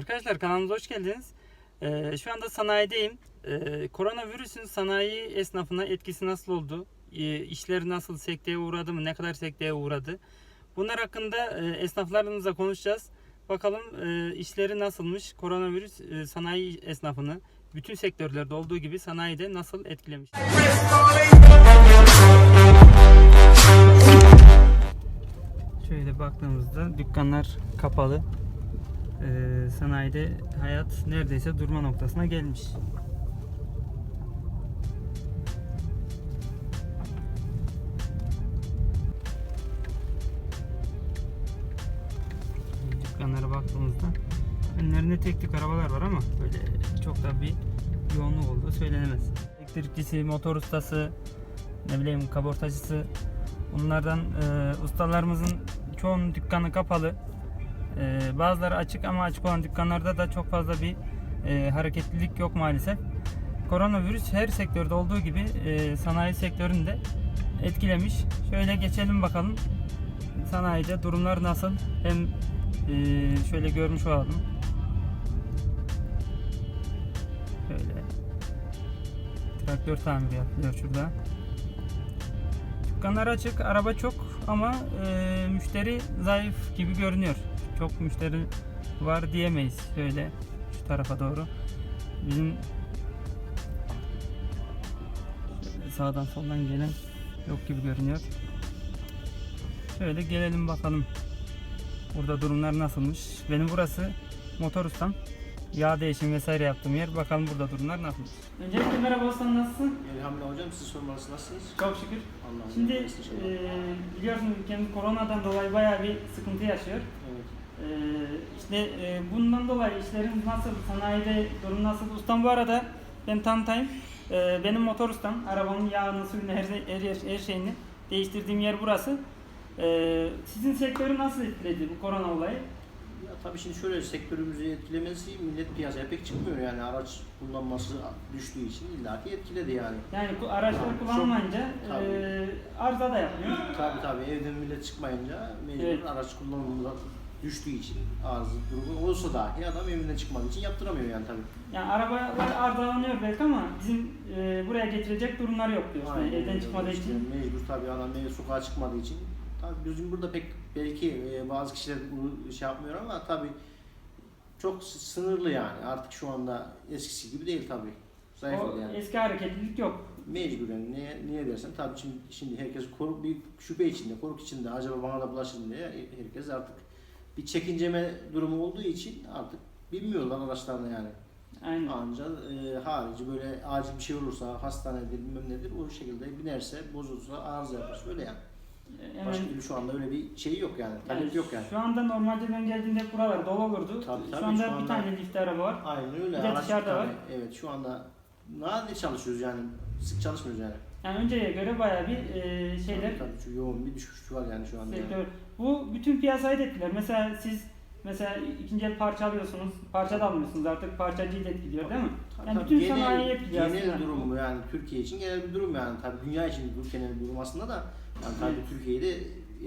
Arkadaşlar kanalımıza hoş geldiniz. Ee, şu anda sanayideyim. Ee, koronavirüsün sanayi esnafına etkisi nasıl oldu? Ee, işleri nasıl sekteye uğradı mı? Ne kadar sekteye uğradı? Bunlar hakkında e, esnaflarımızla konuşacağız. Bakalım e, işleri nasılmış? Koronavirüs e, sanayi esnafını bütün sektörlerde olduğu gibi sanayide nasıl etkilemiş? Şöyle baktığımızda dükkanlar kapalı. Ee, sanayide hayat neredeyse durma noktasına gelmiş. Dükkanlara baktığımızda önlerinde tek tük arabalar var ama böyle çok da bir yoğunluk olduğu söylenemez. Elektrikçisi, motor ustası, ne bileyim kabortacısı bunlardan e, ustalarımızın çoğunun dükkanı kapalı. Ee, bazıları açık ama açık olan dükkanlarda da çok fazla bir e, hareketlilik yok maalesef. Koronavirüs her sektörde olduğu gibi e, sanayi sektörünü de etkilemiş. Şöyle geçelim bakalım. Sanayide durumlar nasıl? Hem e, şöyle görmüş olalım. Şöyle traktör tamiri yapılıyor şurada. Dükkanlar açık, araba çok ama e, müşteri zayıf gibi görünüyor. Çok müşteri var diyemeyiz. Şöyle şu tarafa doğru. Bizim sağdan soldan gelen yok gibi görünüyor. Şöyle gelelim bakalım. Burada durumlar nasılmış? Benim burası motor ustam. Yağ değişim vesaire yaptığım yer. Bakalım burada durumlar nasılmış? Öncelikle merhaba ustam nasılsın? Elhamdülillah hocam siz sormalısınız nasılsınız? Çok şükür. Allah'ım Şimdi e, biliyorsunuz ülkemiz koronadan dolayı bayağı bir sıkıntı yaşıyor. Evet. E, işte e, bundan dolayı işlerin nasıl, sanayide durum nasıl? Ustam bu arada ben tanıtayım. E, benim motor ustam. Arabamın yağını, suyunu, her, her, her şeyini değiştirdiğim yer burası. E, sizin sektörü nasıl etkiledi bu korona olayı? Ya tabii şimdi şöyle sektörümüzü etkilemesi millet piyasaya pek çıkmıyor yani araç kullanması düştüğü için illaki etkiledi yani. Yani bu araçlar kullanılmayınca e, Tabii. arıza da yapmıyor. Tabii tabii evden millet çıkmayınca mecbur Evet. araç kullanımında düştüğü için arıza durumu olsa dahi adam evinden çıkmadığı için yaptıramıyor yani tabii. Yani arabalar arızalanıyor belki ama bizim e, buraya getirecek durumlar yok diyorsun. Yani evden öyle. çıkmadığı İşte için. Mecbur tabii adam ev sokağa çıkmadığı için. Tabii bizim burada pek belki e, bazı kişiler bunu şey yapmıyor ama tabii çok sınırlı yani. Artık şu anda eskisi gibi değil tabii. O Zayıfladı yani. eski hareketlilik yok. Mecburen niye, niye dersen tabii şimdi, şimdi herkes korku, bir şüphe içinde, korku içinde acaba bana da bulaşır diye herkes artık bir çekinceme durumu olduğu için artık bilmiyorlar araçlarını yani. Aynen. Ancak e, harici böyle acil bir şey olursa hastanedir bilmem nedir o şekilde binerse bozulursa arıza yapar öyle yani. Hemen- Başka türlü şu anda öyle bir şey yok yani. Talep yani yok yani. Şu anda normalde ben geldiğimde buralar dolu olurdu. Tabii, şu tabii, anda şu bir anda- tane lift araba var. Aynen öyle. Bir de dışarıda bir var. Evet şu anda nadir çalışıyoruz yani. Sık çalışmıyoruz yani. Yani önceye göre bayağı bir e, şeyler Tabii, tabii, şu yoğun bir düşüş var yani şu anda. yani. sektör. Bu bütün piyasayı da etkiler. Mesela siz mesela ikinci el parça alıyorsunuz. Parça da almıyorsunuz artık. Parçacıyı da etkiliyor değil mi? Tabii, Yani tabii. bütün sanayiyi etkiliyor genel aslında. durum bu yani Türkiye için genel bir durum yani tabii dünya için bir genel bir durum aslında da yani tabii Evet. Türkiye'yi de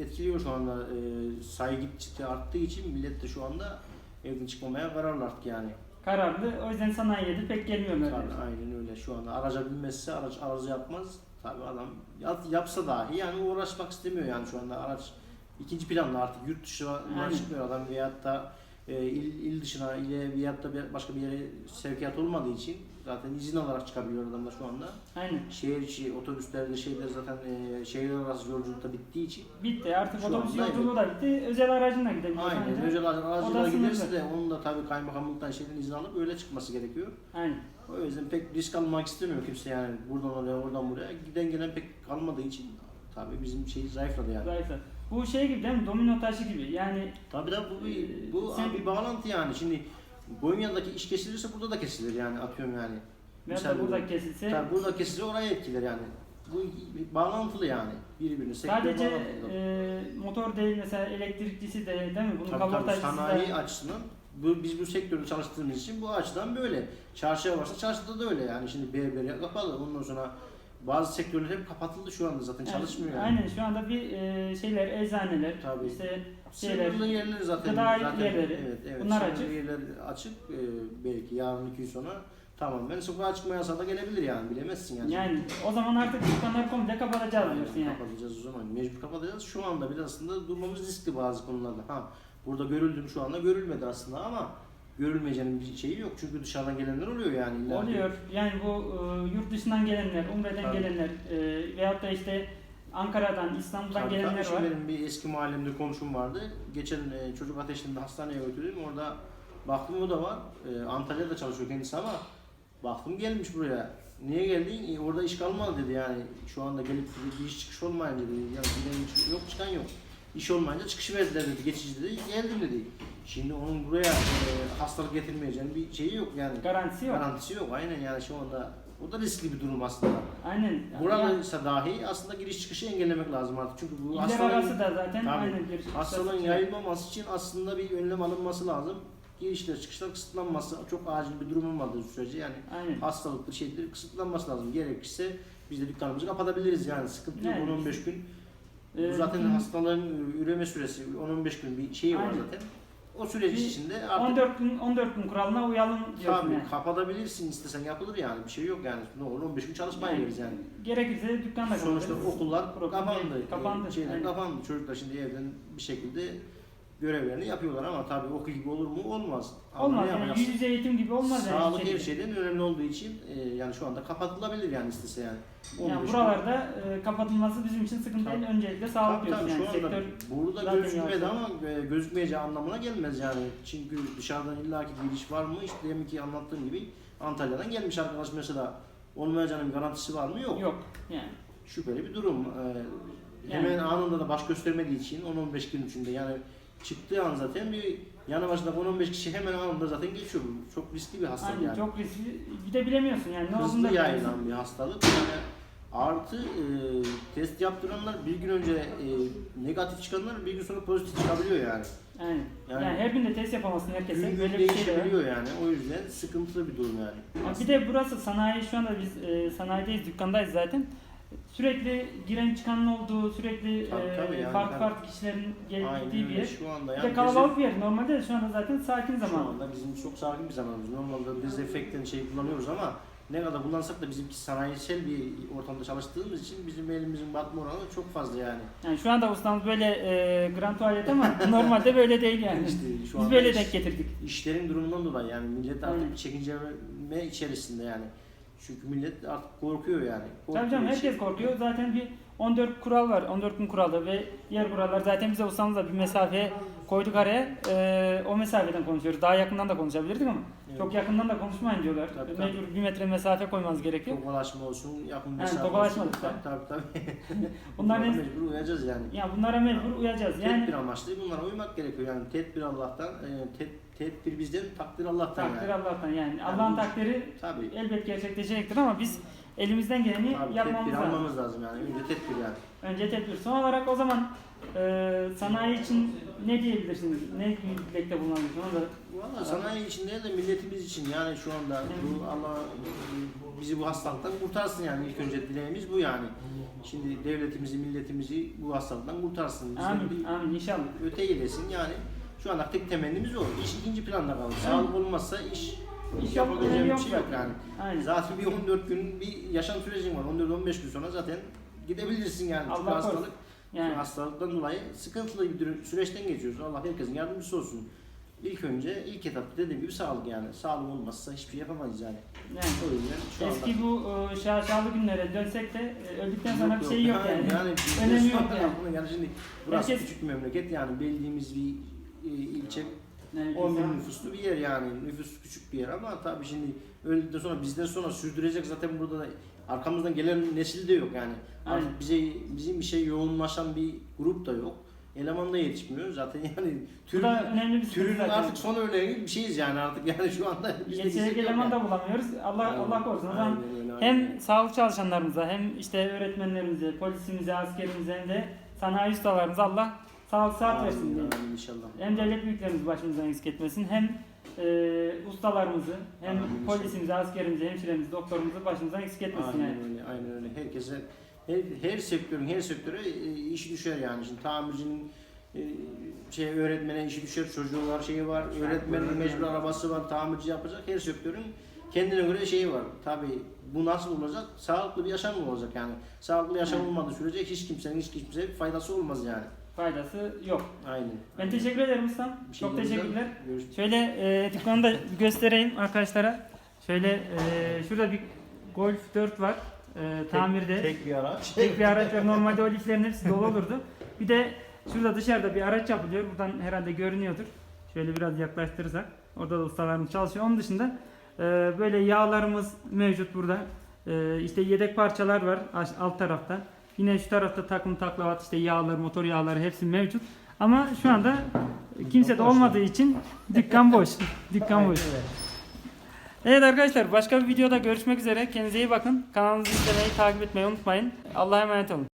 etkiliyor şu anda e, sayı gittikçe arttığı için millet de şu anda evden çıkmamaya kararlı artık yani. Kararlı. O yüzden sanayiye de pek gelmiyorlar. Tabii aynen öyle şu anda araca binmezse araç arıza yapmaz tabii adam yap- yapsa dahi yani uğraşmak istemiyor yani şu anda araç ikinci planda artık yurt dışına Aynen. çıkmıyor adam veyahut da e, il, il dışına ile veyahut da başka bir yere sevkiyat olmadığı için zaten izin alarak çıkabiliyor adamlar şu anda. Aynen. Şehir içi otobüslerde şeyler zaten e, şehirler arası yolculukta bittiği için Bitti. Artık Şu otobüs anda yolculuğu da bitti. Özel aracınla gidebiliyorsun. aynen ancak. özel da giderse de onun da tabii kaymakamlıktan şeyden izin alıp öyle çıkması gerekiyor. Aynen. O yüzden pek risk almak istemiyor kimse yani buradan oraya oradan buraya giden gelen pek kalmadığı için tabii bizim şey zayıfladı yani. Zayıflar. Bu şey gibi değil mi? Domino taşı gibi. Yani Tabii da bu bir, bu Sen- bir bağlantı yani şimdi Konya'daki iş kesilirse burada da kesilir yani atıyorum yani. da burada kesilse Tabii burada kesilirse oraya etkiler yani. Bu bağlantılı yani birbirine. sadece e, motor değil mesela elektrikçisi de değil mi? Bunun Tabii tabii sanayi da açısından bu, biz bu sektörde çalıştığımız için bu açıdan böyle. Çarşıya varsa çarşıda da öyle yani şimdi berber kapalı ondan sonra bazı sektörler hep kapatıldı şu anda zaten Yani çalışmıyor yani. Aynen şu anda bir e, şeyler eczaneler Tabii. işte şeyler. Sınırlı yerler zaten. gıda zaten, yerleri. Evet, evet. Bunlar sınırlı açık. yerler açık. Ee, belki yarın iki gün sonra tamamen sokağa çıkma yasağı da gelebilir yani bilemezsin yani. Yani o zaman artık dükkanlar komple kapatacağız diyorsun yani. Kapatacağız o zaman. Mecbur kapatacağız. Şu anda bile aslında durmamız riskli bazı konularda. Ha burada görüldüm şu anda görülmedi aslında ama görülmeyeceğinin bir şeyi yok. Çünkü dışarıdan gelenler oluyor yani. illa ki. Oluyor. Yani bu e, yurt dışından gelenler, Umre'den Tabii. gelenler e, veyahut da işte Ankara'dan, İstanbul'dan Tabii, gelenler tabii. var. Benim bir eski mahallemde komşum vardı. Geçen e, çocuk ateşinde hastaneye götürdüm. Orada baktım o da var. E, Antalya'da çalışıyor kendisi ama baktım gelmiş buraya. Niye geldin? E, orada iş kalmadı dedi yani. Şu anda gelip bir iş çıkış olmayınca dedi. Yani giden iş yok çıkan yok. İş olmayınca çıkış verdiler dedi. Geçici dedi. Geldim dedi. Şimdi onun buraya e, hastalık getirmeyeceğinin bir şeyi yok yani. Garantisi yok. Garantisi yok. Aynen yani şu anda o da riskli bir durum aslında. Aynen. Burada Yani, ise dahi aslında giriş çıkışı engellemek lazım artık. Çünkü bu İller arası da zaten Tabii. aynen bir hastalığın yayılmaması için aslında bir önlem alınması lazım. Girişler çıkışlar kısıtlanması çok acil bir durum olmadığı sürece yani Aynen. hastalıklı şeydir kısıtlanması lazım. Gerekirse biz de dükkanımızı kapatabiliriz yani sıkıntı yok Yani 10-15 gün. Ee, Bu zaten bütün hastalığın üreme süresi 10-15 gün bir şeyi var Aynen. zaten. O süreç Bir içinde artık 14 gün 14 gün kuralına uyalım diyorsun tabii yani. kapatabilirsin istesen yapılır yani bir şey yok yani. Ne olur 15 gün çalışmaya geliriz yani. Gerekirse dükkanda Sonuçta kapatırız. okullar Problem kapandı. kapandı. Ee, Şeyler Aynen. kapandı. Çocuklar şimdi evden bir şekilde görevlerini yapıyorlar ama tabii okul gibi olur mu? Olmaz. Ama Olmaz ne yani yapacaksın? yüz yüze eğitim gibi olmaz yani. Sağlık her şeyden önemli olduğu için e, yani şu anda kapatılabilir yani istese yani. 15 Yani gün. buralarda e, kapatılması bizim için sıkıntı Tabii. değil. Öncelikle sağlık Tabii diyorsun tabii yani. şu anda Sektör burada zaten gözükmedi yavaş ama e, gözükmeyeceği anlamına gelmez yani. Çünkü dışarıdan illaki giriş var mı? İşte demin ki anlattığım gibi Antalya'dan gelmiş arkadaş mesela olmayacağının garantisi var mı? Yok. yok yani. şüpheli bir durum. Yani- hemen anında da baş göstermediği için 10-15 gün içinde yani çıktığı an zaten bir yanı başında 10-15 kişi hemen anında zaten geçiyor. Çok riskli bir hastalık Aynen yani. çok riskli. Bir de bilemiyorsun yani ne Hızlı yayılan bir hastalık. Yani artı e, test yaptıranlar bir gün önce e, negatif çıkanlar bir gün sonra pozitif çıkabiliyor yani. Aynen. Yani- Yani, her gün de test yapamazsın herkese. Gün Böyle bir şey de var. yani. O yüzden sıkıntılı bir durum yani. Ya Bir de burası sanayi şu anda biz e, sanayideyiz, dükkandayız zaten. Sürekli giren çıkanın olduğu, sürekli Tabii, e, tabii yani farklı farklı kişilerin gelip Aynen gittiği bir öyle. yer. Şu anda Bir yani de kalabalık bir yer. Normalde de şu anda zaten sakin Şu zaman. anda bizim çok sakin bir zamanımız. Normalde dezenfektan şey kullanıyoruz ama ne kadar kullansak da bizimki sanayisel bir ortamda çalıştığımız için bizim elimizin batma oranı çok fazla yani. Yani şu anda ustamız böyle e, grand tuvalet ama normalde böyle değil yani. İşte şu Biz anda böyle iş- denk getirdik. işlerin durumundan dolayı yani millet artık Aynen. bir çekinceme içerisinde yani. Çünkü millet artık korkuyor yani. Tabii canım Korktuğu herkes için- korkuyor. Zaten bir 14 kural var. 14 gün kuralı ve diğer kurallar zaten bize ustamızla bir mesafe koyduk araya. E, o mesafeden konuşuyoruz. Daha yakından da konuşabilirdik ama Evet. çok yakından da konuşmayın diyorlar. Tabii, tabii. Mecbur bir metre mesafe koymanız gerekiyor. Tokalaşma olsun, yakın Yani mesafe tokalaşma olsun. Tabii tabii. tabii. Bunlara mecbur uyacağız yani. Ya bunlara mecbur uyacağız. Yani Tedbir amaçlı bunlara uymak gerekiyor yani. Tedbir Allah'tan, e, ted, tedbir bizden, takdir Allah'tan takdir yani. Allah'tan yani. Yani Allah'ın takdiri Tabii. elbet gerçekleşecektir ama biz elimizden geleni Tabii yapmamız tedbir lazım. almamız lazım yani. Önce tedbir yani. Önce tedbir. Son olarak o zaman e, sanayi için ne diyebilirsiniz? Ne dilekte bulunabilirsiniz? Valla sanayi içinde de milletimiz için yani şu anda bu Allah bizi bu hastalıktan kurtarsın yani ilk önce dileğimiz bu yani. Şimdi devletimizi, milletimizi bu hastalıktan kurtarsın. Bizden amin, bir amin inşallah. öte gidesin yani. Şu anda tek temennimiz o. İş ikinci planda kalır. Sağlık olmazsa iş İş yok, yapabileceğim bir yok şey yok zaten. yani. Aynen. Zaten bir 14 gün bir yaşam sürecin var. 14-15 gün sonra zaten gidebilirsin yani. Çünkü Allah hastalık korusun. Yani hastalıktan dolayı sıkıntılı bir süreçten geçiyoruz. Allah herkesin yardımcısı olsun. İlk önce ilk etapta dediğim gibi sağlık yani. Sağlık olmazsa hiçbir şey yapamayız yani. yani O yüzden şu anda eski bu e, şaşalı günlere dönsek de e, öldükten sonra bir şey yok yani. Yani, Önemi yok yani. anda yani şimdi burası Herkes- küçük bir memleket yani bildiğimiz bir e, ilçe Yani 10 bin nüfuslu bir yer yani. Nüfus küçük bir yer ama tabii şimdi öldükten sonra bizden sonra sürdürecek zaten burada da arkamızdan gelen nesil de yok yani. Aynen. bize bizim bir şey yoğunlaşan bir grup da yok. Eleman da yetişmiyor zaten yani türün, önemli bir türün zaten. artık son örneği bir şeyiz yani artık yani şu anda Yetişecek eleman yani. da bulamıyoruz. Allah Aynen. Allah korusun. O zaman Aynen aynen hem sağlık çalışanlarımıza hem işte öğretmenlerimize, polisimize, askerimize hem de sanayi ustalarımıza Allah sağlık sıhhat versin diye. amin inşallah. Hem devlet büyüklerimizi başımızdan eksik etmesin hem e, ustalarımızı hem inşallah. polisimizi, askerimizi, hemşiremizi, doktorumuzu başımızdan eksik etmesin Aynen yani. öyle, aynen öyle. Herkese her, her sektörün her sektöre e, işi düşer yani. Şimdi tamircinin e, şey öğretmene işi düşer, çocuğu var, şeyi var, öğretmenin mecbur arabası var, tamirci yapacak. Her sektörün kendine göre şeyi var. Tabii bu nasıl olacak? Sağlıklı bir yaşam mı olacak yani? Sağlıklı yaşam olmadığı sürece hiç kimsenin hiç kimseye bir faydası olmaz yani. Faydası yok. Aynen. Ben teşekkür ederim. Bir şey Çok teşekkürler. Şöyle e, dükkanı da göstereyim arkadaşlara. Şöyle e, şurada bir Golf 4 var. E, tamirde. Tek, Tek bir araç. bir araç var. Normalde o liflerin hepsi dolu olurdu. Bir de şurada dışarıda bir araç yapılıyor. Buradan herhalde görünüyordur. Şöyle biraz yaklaştırırsak. Orada da ustalarımız çalışıyor. Onun dışında e, böyle yağlarımız mevcut burada. E, işte yedek parçalar var aş- alt tarafta. Yine şu tarafta takım taklavat işte yağlar, motor yağları hepsi mevcut. Ama şu anda kimse de olmadığı için dükkan boş. Dükkan boş. Evet arkadaşlar başka bir videoda görüşmek üzere. Kendinize iyi bakın. Kanalımızı izlemeyi, takip etmeyi unutmayın. Allah'a emanet olun.